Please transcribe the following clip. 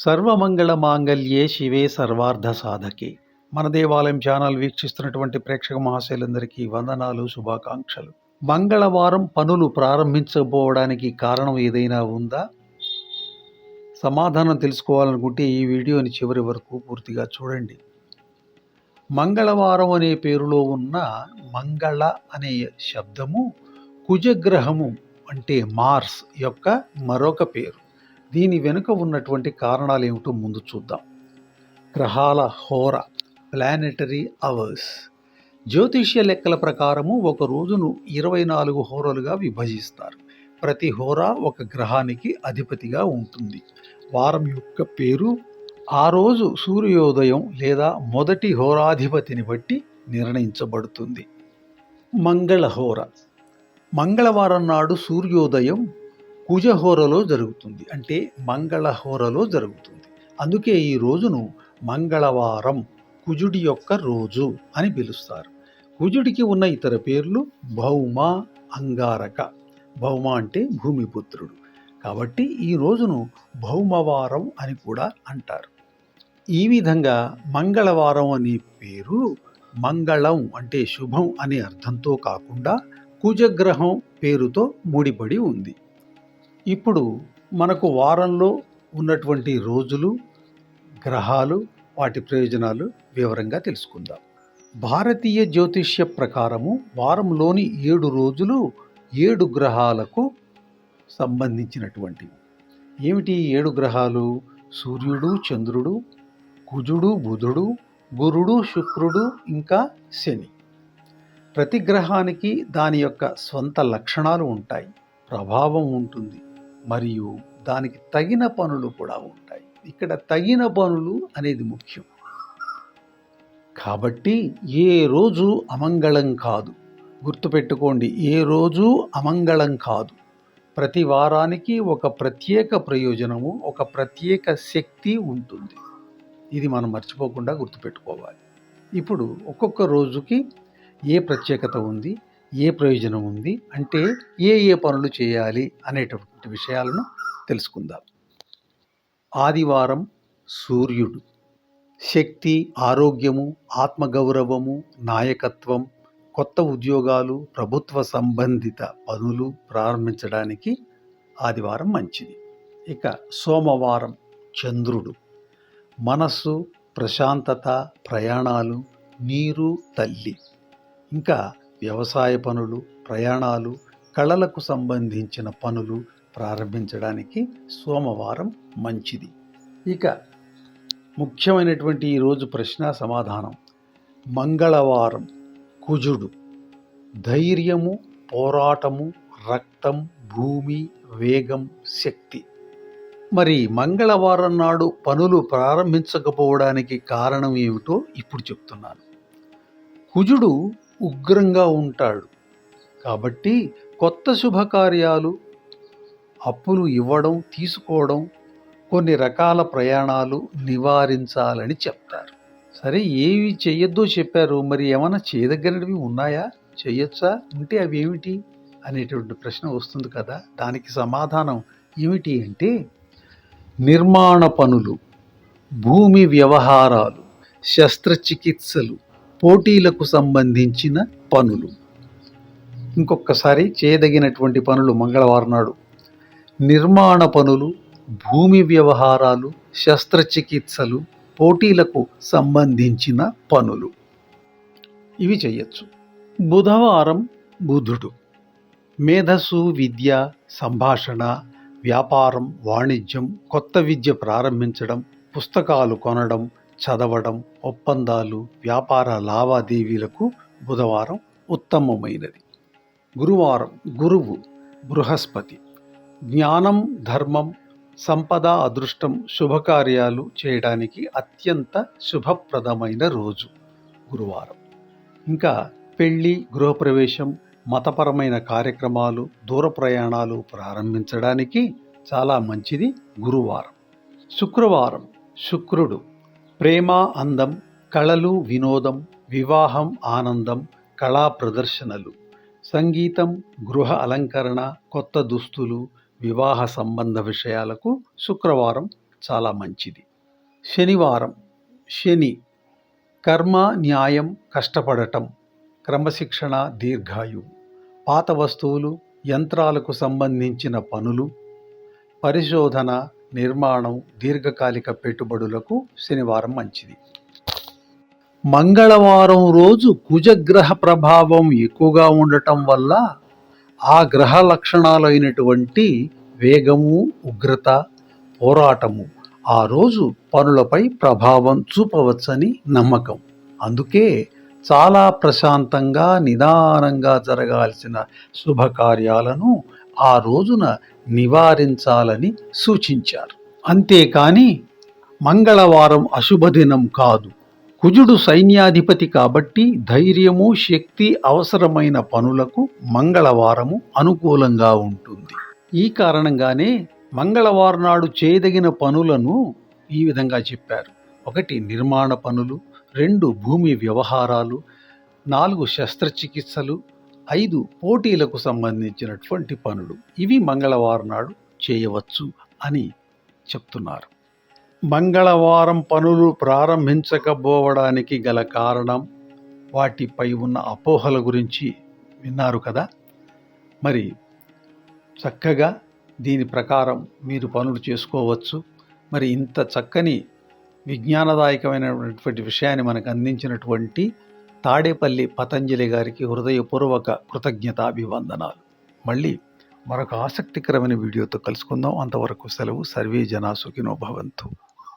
సర్వమంగళ మాంగళ్యే శివే సర్వార్థ సాధకే మన దేవాలయం ఛానల్ వీక్షిస్తున్నటువంటి ప్రేక్షక మహాశయులందరికీ వందనాలు శుభాకాంక్షలు. మంగళవారం పనులు ప్రారంభించకపోవడానికి కారణం ఏదైనా ఉందా? సమాధానం తెలుసుకోవాలనుకుంటే ఈ వీడియోని చివరి వరకు పూర్తిగా చూడండి. మంగళవారం అనే పేరులో ఉన్న మంగళ అనే శబ్దము కుజగ్రహము అంటే మార్స్ యొక్క మరొక పేరు. దీని వెనుక ఉన్నటువంటి కారణాలు ఏమిటో ముందు చూద్దాం. గ్రహాల హోర ప్లానెటరీ అవర్స్ జ్యోతిష్య లెక్కల ప్రకారము ఒక రోజును ఇరవై నాలుగు హోరలుగా విభజిస్తారు. ప్రతి హోర ఒక గ్రహానికి అధిపతిగా ఉంటుంది. వారం యొక్క పేరు ఆ రోజు సూర్యోదయం లేదా మొదటి హోరాధిపతిని బట్టి నిర్ణయించబడుతుంది. మంగళహోర మంగళవారం నాడు సూర్యోదయం కుజహోరలో జరుగుతుంది. అంటే మంగళహోరలో జరుగుతుంది. అందుకే ఈ రోజును మంగళవారం కుజుడి యొక్క రోజు అని పిలుస్తారు. కుజుడికి ఉన్న ఇతర పేర్లు భౌమ అంగారక. భౌమ అంటే భూమిపుత్రుడు. కాబట్టి ఈ రోజును భౌమవారం అని కూడా అంటారు. ఈ విధంగా మంగళవారం అనే పేరు మంగళం అంటే శుభం అనే అర్థంతో కాకుండా కుజగ్రహం పేరుతో ముడిపడి ఉంది. ఇప్పుడు మనకు వారంలో ఉన్నటువంటి రోజులు గ్రహాలు వాటి ప్రయోజనాలు వివరంగా తెలుసుకుందాం. భారతీయ జ్యోతిష్య ప్రకారము వారంలోని ఏడు రోజులు ఏడు గ్రహాలకు సంబంధించినటువంటివి. ఏమిటి ఏడు గ్రహాలు? సూర్యుడు చంద్రుడు కుజుడు బుధుడు గురుడు శుక్రుడు ఇంకా శని. ప్రతి గ్రహానికి దాని యొక్క స్వంత లక్షణాలు ఉంటాయి. ప్రభావం ఉంటుంది. మరియు దానికి తగిన పనులు కూడా ఉంటాయి. ఇక్కడ తగిన పనులు అనేది ముఖ్యం. కాబట్టి ఏ రోజు అమంగళం కాదు. గుర్తుపెట్టుకోండి ఏ రోజు అమంగళం కాదు. ప్రతి వారానికి ఒక ప్రత్యేక ప్రయోజనము ఒక ప్రత్యేక శక్తి ఉంటుంది. ఇది మనం మర్చిపోకుండా గుర్తుపెట్టుకోవాలి. ఇప్పుడు ఒక్కొక్క రోజుకి ఏ ప్రత్యేకత ఉంది? ఏ ప్రయోజనం ఉంది అంటే ఏ ఏ పనులు చేయాలి అనేటటువంటి విషయాలను తెలుసుకుందాం. ఆదివారం సూర్యుడు. శక్తి ఆరోగ్యము ఆత్మగౌరవము నాయకత్వం కొత్త ఉద్యోగాలు ప్రభుత్వ సంబంధిత పనులు ప్రారంభించడానికి ఆదివారం మంచిది. ఇక సోమవారం చంద్రుడు. మనస్సు ప్రశాంతత ప్రయాణాలు నీరు తల్లి. ఇంకా వ్యవసాయ పనులు ప్రయాణాలు కళలకు సంబంధించిన పనులు ప్రారంభించడానికి సోమవారం మంచిది. ఇక ముఖ్యమైనటువంటి ఈరోజు ప్రశ్న సమాధానం. మంగళవారం కుజుడు. ధైర్యము పోరాటము రక్తం భూమి వేగం శక్తి. మరి మంగళవారం నాడు పనులు ప్రారంభించకపోవడానికి కారణం ఏమిటో ఇప్పుడు చెప్తున్నాను. కుజుడు ఉగ్రంగా ఉంటాడు. కాబట్టి కొత్త శుభకార్యాలు అప్పులు ఇవ్వడం తీసుకోవడం కొన్ని రకాల ప్రయాణాలు నివారించాలని చెప్తారు. సరే ఏవి చెయ్యొద్దో చెప్పారు. మరి ఏమైనా చేయదగినవి ఉన్నాయా? చెయ్యొచ్చా? ఉంటే అవి ఏమిటి? అనేటువంటి ప్రశ్న వస్తుంది కదా. దానికి సమాధానం ఏమిటి అంటే నిర్మాణ పనులు భూమి వ్యవహారాలు శస్త్రచికిత్సలు పోటీలకు సంబంధించిన పనులు. ఇంకొకసారి చేయదగినటువంటి పనులు మంగళవారం నాడు. నిర్మాణ పనులు భూమి వ్యవహారాలు శస్త్రచికిత్సలు పోటీలకు సంబంధించిన పనులు. ఇవి చేయొచ్చు. బుధవారం బుధుడు. మేధస్సు విద్య సంభాషణ వ్యాపారం వాణిజ్యం కొత్త విద్య ప్రారంభించడం పుస్తకాలు కొనడం చదవడం ఒప్పందాలు వ్యాపార లావాదేవీలకు బుధవారం ఉత్తమమైనది. గురువారం గురువు బృహస్పతి. జ్ఞానం ధర్మం సంపద అదృష్టం శుభకార్యాలు చేయడానికి అత్యంత శుభప్రదమైన రోజు గురువారం. ఇంకా పెళ్ళి గృహప్రవేశం మతపరమైన కార్యక్రమాలు దూర ప్రయాణాలు ప్రారంభించడానికి చాలా మంచిది గురువారం. శుక్రవారం శుక్రుడు ప్రేమ అందం కళలు వినోదం వివాహం ఆనందం కళా ప్రదర్శనలు సంగీతం గృహ అలంకరణ కొత్త దుస్తులు వివాహ సంబంధ విషయాలకు శుక్రవారం చాలా మంచిది. శనివారం శని కర్మ న్యాయం కష్టపడటం క్రమశిక్షణ దీర్ఘాయువు పాత వస్తువులు యంత్రాలకు సంబంధించిన పనులు పరిశోధన నిర్మాణం దీర్ఘకాలిక పెట్టుబడులకు శనివారం మంచిది. మంగళవారం రోజు కుజగ్రహ ప్రభావం ఎక్కువగా ఉండటం వల్ల ఆ గ్రహ లక్షణాలైనటువంటి వేగము ఉగ్రత పోరాటము ఆ రోజు పనులపై ప్రభావం చూపవచ్చని నమ్మకం. అందుకే చాలా ప్రశాంతంగా నిదానంగా జరగాల్సిన శుభకార్యాలను ఆ రోజున నివారించాలని సూచించారు. అంతేకాని మంగళవారం అశుభదినం కాదు. కుజుడు సైన్యాధిపతి కాబట్టి ధైర్యము శక్తి అవసరమైన పనులకు మంగళవారము అనుకూలంగా ఉంటుంది. ఈ కారణంగానే మంగళవారం నాడు చేయదగిన పనులను ఈ విధంగా చెప్పారు. ఒకటి నిర్మాణ పనులు. రెండు భూమి వ్యవహారాలు. నాలుగు శస్త్రచికిత్సలు. ఐదు పోటీలకు సంబంధించినటువంటి పనులు. ఇవి మంగళవారం నాడు చేయవచ్చు అని చెప్తున్నారు. మంగళవారం పనులు ప్రారంభించకపోవడానికి గల కారణం వాటిపై ఉన్న అపోహల గురించి విన్నారు కదా? మరి చక్కగా దీని ప్రకారం మీరు పనులు చేసుకోవచ్చు. మరి ఇంత చక్కని విజ్ఞానదాయకమైనటువంటి విషయాన్ని మనకు అందించినటువంటి తాడేపల్లి పతంజలి గారికి హృదయపూర్వక కృతజ్ఞతాభివందనాలు. మళ్ళీ మరొక ఆసక్తికరమైన వీడియోతో కలుసుకుందాం. అంతవరకు సెలవు. సర్వే జనా సుఖినో భవంతు.